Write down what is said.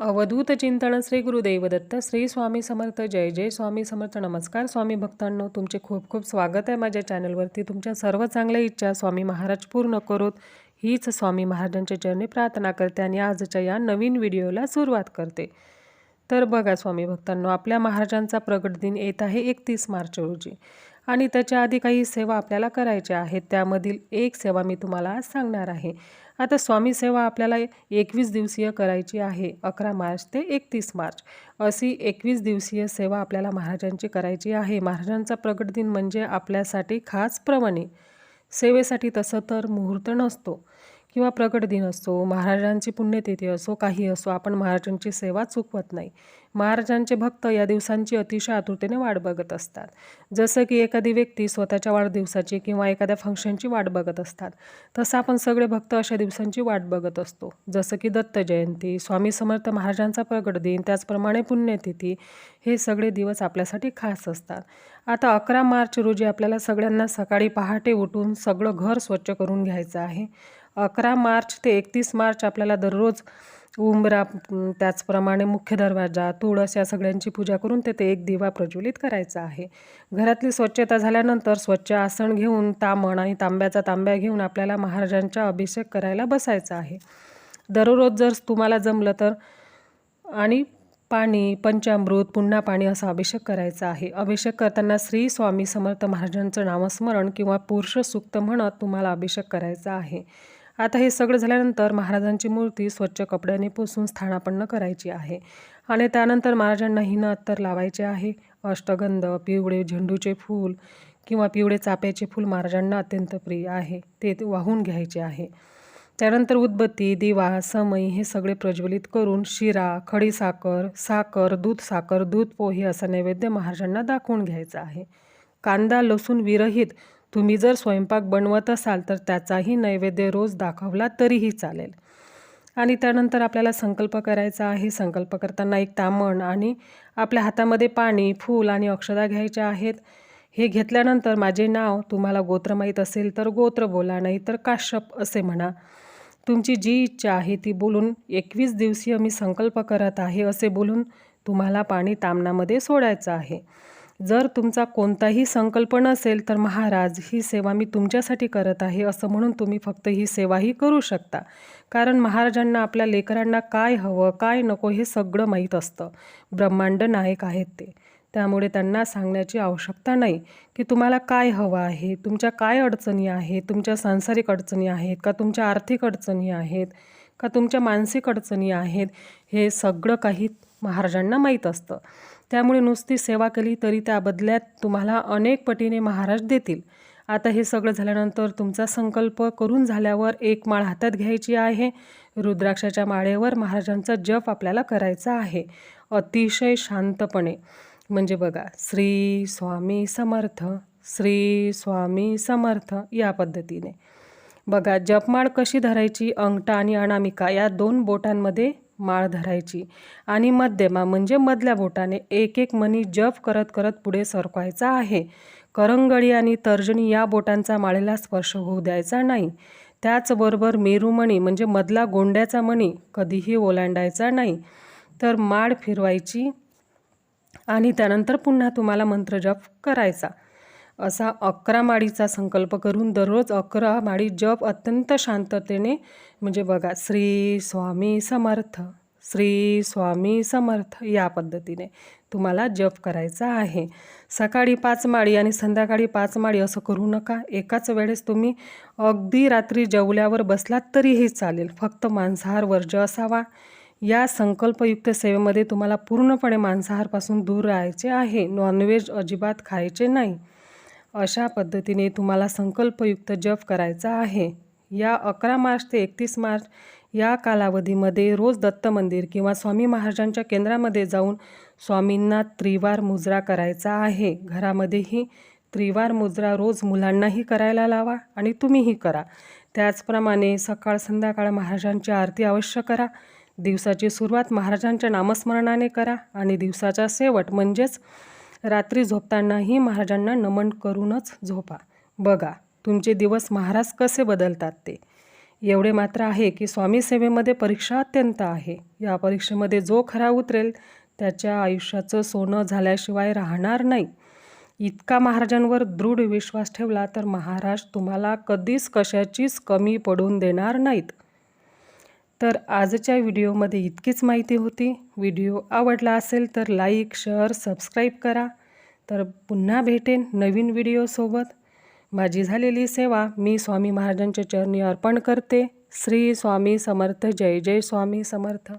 अवधूत चिंतन श्री गुरुदेव दत्त श्री स्वामी समर्थ जय जय स्वामी समर्थ नमस्कार. स्वामी भक्तांनो तुमचे खूप खूप स्वागत आहे माझ्या चॅनलवरती. तुमच्या सर्व चांगल्या इच्छा स्वामी महाराज पूर्ण करोत. हीच स्वामी महाराजांच्या चरणी प्रार्थना करते आणि आजच्या या नवीन व्हिडिओला सुरुवात करते. तर बघा स्वामी भक्तांनो आपल्या महाराजांचा प्रगट दिन येत आहे एकतीस मार्च रोजी. आणि त्याच्या आधी काही सेवा आपल्याला करायच्या आहेत त्यामधील एक सेवा मी तुम्हाला आज सांगणार आहे. आता स्वामी सेवा आपल्याला एकवीस दिवसीय करायची आहे अकरा मार्च ते एकतीस मार्च. अशी एकवीस दिवसीय सेवा आपल्याला महाराजांची करायची आहे. महाराजांचा प्रगट दिन म्हणजे आपल्यासाठी खास प्रमाणे. सेवेसाठी तसं तर मुहूर्त नसतो. किंवा प्रकट दिन असो महाराजांची पुण्यतिथी असो काही असो आपण महाराजांची सेवा चुकवत नाही. महाराजांचे भक्त या दिवसांची अतिशय आतुरतेने वाट बघत असतात. जसं की एखादी व्यक्ती स्वतःच्या वाढदिवसाची किंवा एखाद्या फंक्शनची वाट बघत असतात तसं आपण सगळे भक्त अशा दिवसांची वाट बघत असतो. जसं की दत्त जयंती स्वामी समर्थ महाराजांचा प्रगट दिन त्याचप्रमाणे पुण्यतिथी हे सगळे दिवस आपल्यासाठी खास असतात. आता अकरा मार्च रोजी आपल्याला सगळ्यांना सकाळी पहाटे उठून सगळं घर स्वच्छ करून घ्यायचं आहे. अकरा मार्च ते एकतीस मार्च आपल्याला दररोज उंबरा त्याचप्रमाणे मुख्य दरवाजा तुळस या सगळ्यांची पूजा करून तेथे एक दिवा प्रज्वलित करायचा आहे. घरातली स्वच्छता झाल्यानंतर स्वच्छ आसन घेऊन तामण आणि तांब्याचा तांब्या घेऊन आपल्याला महाराजांचा अभिषेक करायला बसायचा आहे. दररोज जर तुम्हाला जमलं तर आणि पाणी पंचामृत पुन्हा पाणी असा अभिषेक करायचा आहे. अभिषेक करताना श्री स्वामी समर्थ महाराजांचं नामस्मरण किंवा पुरुष सुक्त म्हणत तुम्हाला अभिषेक करायचा आहे. आता हे सगळं झाल्यानंतर महाराजांची मूर्ती स्वच्छ कपड्याने पुसून स्थानापन्न करायची आहे. आणि त्यानंतर महाराजांना हिनं अत्तर लावायचे आहे. अष्टगंध पिवळे झेंडूचे फूल किंवा पिवळे चाप्याचे फूल महाराजांना अत्यंत प्रिय आहे. ते वाहून घ्यायचे आहे. त्यानंतर उदबत्ती दिवा समई हे सगळे प्रज्वलित करून शिरा खडीसाखर साखर दूध साखर दूध पोहे असा नैवेद्य महाराजांना दाखवून घ्यायचा आहे. कांदा लसूण विरहित तुम्ही जर स्वयंपाक बनवत असाल तर त्याचाही नैवेद्य रोज दाखवला तरीही चालेल. आणि त्यानंतर आपल्याला संकल्प करायचा आहे. संकल्प करताना एक तामण आणि आपल्या हातामध्ये पाणी फूल आणि अक्षदा घ्यायच्या आहेत. हे घेतल्यानंतर माझे नाव तुम्हाला गोत्र माहीत असेल तर गोत्र बोला नाही तर काश्यप असे म्हणा. तुमची जी इच्छा आहे ती बोलून एकवीस दिवसीय मी संकल्प करत आहे असे बोलून तुम्हाला पाणी तामणामध्ये सोडायचं आहे. जर तुमचा कोणताही संकल्प नसेल तर महाराज ही सेवा मी तुमच्यासाठी करत आहे असं म्हणून तुम्ही फक्त ही सेवाही करू शकता. कारण महाराजांना आपल्या लेकरांना काय हवं काय नको हे सगळं माहीत असतं. ब्रह्मांड नायक आहेत ते. त्यामुळे त्यांना सांगण्याची आवश्यकता नाही की तुम्हाला काय हवं आहे तुमच्या काय अडचणी आहेत तुमच्या सांसारिक अडचणी आहेत का तुमच्या आर्थिक अडचणी आहेत का तुमच्या मानसिक अडचणी आहेत हे सगळं काही महाराजांना माहीत असतं. त्यामुळे नुसती सेवा केली तरी त्या बदल्यात तुम्हाला अनेक पटीने महाराज देतील. आता हे सगळं झाल्यानंतर तुमचा संकल्प करून झाल्यावर एक माळ हातात घ्यायची आहे. रुद्राक्षाच्या माळेवर महाराजांचा जप आपल्याला करायचा आहे. अतिशय शांतपणे. म्हणजे बघा श्री स्वामी समर्थ श्री स्वामी समर्थ या पद्धतीने. बघा जपमाळ कशी धरायची? अंगठा आणि अनामिका या दोन बोटांमध्ये माळ धरायची. आणि मध्यमा म्हणजे मधल्या बोटाने एक एक मणी जप करत करत पुढे सरकवायचा आहे. करंगळी आणि तर्जनी या बोटांचा माळेला स्पर्श होऊ द्यायचा नाही. त्याचबरोबर मेरुमणी म्हणजे मधला गोंड्याचा मणी कधीही ओलांडायचा नाही. तर माळ फिरवायची आणि त्यानंतर पुन्हा तुम्हाला मंत्रजप करायचा. असा अकरा माळीचा संकल्प करून दररोज अकरा माळी जप अत्यंत शांततेने म्हणजे बघा श्री स्वामी समर्थ श्री स्वामी समर्थ या पद्धतीने तुम्हाला जप करायचा आहे. सकाळी पाच माळी आणि संध्याकाळी पाच माळी असं करू नका. एकाच वेळेस तुम्ही अगदी रात्री जेवल्यावर बसलात तरीही चालेल. फक्त मांसाहार वर्ज असावा. या संकल्पयुक्त सेवेमध्ये तुम्हाला पूर्णपणे मांसाहारपासून दूर राहायचे आहे. नॉनव्हेज अजिबात खायचे नाही. अशा पद्धतीने तुम्हाला संकल्पयुक्त जप करायचा आहे. या अकरा मार्च ते एकतीस मार्च या कालावधीमध्ये रोज दत्त मंदिर किंवा स्वामी महाराजांच्या केंद्रामध्ये जाऊन स्वामींना त्रिवार मुजरा करायचा आहे. घरामध्येही त्रिवार मुजरा रोज मुलांनाही करायला लावा आणि तुम्हीही करा. त्याचप्रमाणे सकाळ संध्याकाळ महाराजांची आरती अवश्य करा. दिवसाची सुरुवात महाराजांच्या नामस्मरणाने करा आणि दिवसाचा शेवट म्हणजेच रात्री झोपतानाही महाराजांना नमन करूनच झोपा. बघा तुमचे दिवस महाराज कसे बदलतात ते. एवढे मात्र आहे की स्वामी सेवेमध्ये परीक्षा अत्यंत आहे. या परीक्षेमध्ये जो खरा उतरेल त्याच्या आयुष्याचं सोनं झाल्याशिवाय राहणार नाही. इतका महाराजांवर दृढ विश्वास ठेवला तर महाराज तुम्हाला कधीच कशाचीच कमी पडून देणार नाहीत. तर आजच्या व्हिडिओमध्ये इतकीच माहिती होती. व्हिडिओ आवडला असेल तर लाईक शेअर सबस्क्राईब करा. तर पुन्हा भेटेन नवीन व्हिडिओसोबत. माझी झालेली सेवा मी स्वामी महाराजांच्या चरणी अर्पण करते. श्री स्वामी समर्थ जय जय स्वामी समर्थ.